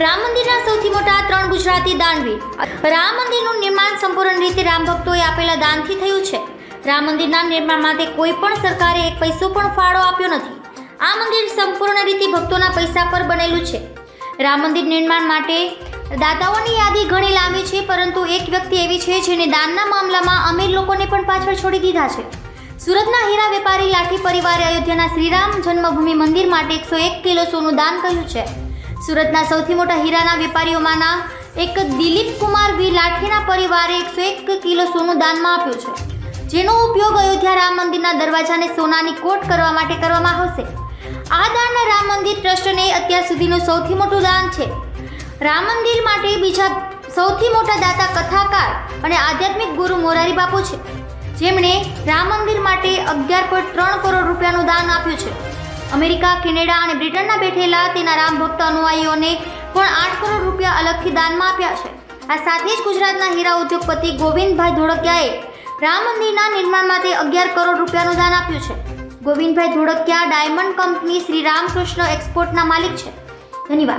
રામ મંદિરના સૌથી મોટા ત્રણ ગુજરાતી દાનવીર. રામ મંદિરનું નિર્માણ સંપૂર્ણ રીતે રામ ભક્તોએ આપેલા દાનથી થયું છે. રામ મંદિરના નિર્માણ માટે કોઈ પણ સરકારે એક પૈસો પણ ફાળો આપ્યો નથી. આ મંદિર સંપૂર્ણ રીતે ભક્તોના પૈસા પર બનેલું છે. રામ મંદિર નિર્માણ માટે દાતાઓની યાદી ઘણી લાંબી છે, પરંતુ એક વ્યક્તિ એવી છે જેને દાનના મામલામાં અમીર લોકોને પણ પાછળ છોડી દીધા છે. સુરતના હીરા વેપારી લાઠી પરિવારે અયોધ્યાના શ્રીરામ જન્મભૂમિ મંદિર માટે એકસો એક કિલો સોનું દાન કર્યું છે. સુરતના સૌથી મોટા હીરાના વેપારીઓમાંના એક દિલીપ કુમાર વી લાઠીના પરિવારે એકસો એક કિલો સોનું દાનમાં આપ્યું છે. જેનો ઉપયોગ અયોધ્યા રામ મંદિરના દરવાજાને સોનાની કોટ કરવા માટે કરવામાં આવશે. આ દાન રામ મંદિર ટ્રસ્ટને અત્યાર સુધીનું સૌથી મોટું દાન છે. રામ મંદિર માટે બીજા સૌથી મોટા દાતા કથાકાર અને આધ્યાત્મિક ગુરુ મોરારી બાપુ છે. જેમણે રામ મંદિર માટે અગિયાર પોઈન્ટ ત્રણ કરોડ રૂપિયાનું દાન આપ્યું છે. અમેરિકા, કેનેડા અને બ્રિટનના બેઠેલા તેના રામ ભક્ત અનુયાયીઓને પણ આઠ કરોડ રૂપિયા અલગથી દાનમાં આપ્યા છે. આ સાથે જ ગુજરાતના હીરા ઉદ્યોગપતિ ગોવિંદભાઈ ધોળકિયાએ રામ મંદિરના નિર્માણ માટે અગિયાર કરોડ રૂપિયાનું દાન આપ્યું છે. ગોવિંદભાઈ ધોળકિયા ડાયમંડ કંપની શ્રી રામકૃષ્ણ એક્સપોર્ટના માલિક છે. ધન્યવાદ.